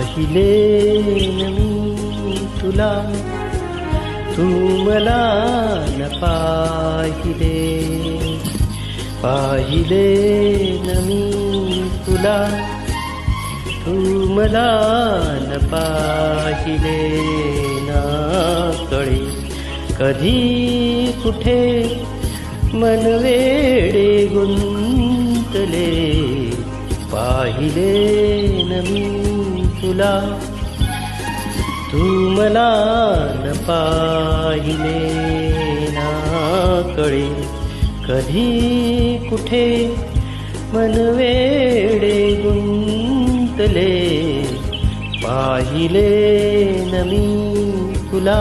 पाहिले मी तुला तू मला न पाहिले। पाहिले न मी तुला तू मला न पाहिले। ना कळे कधी कुठे मन वेडे गुंतले। पाहिले न मी तुला तू मला न पाहिले ना कळे. कधी कुठे मन वेडे गुंतले पाहिले न मी तुला.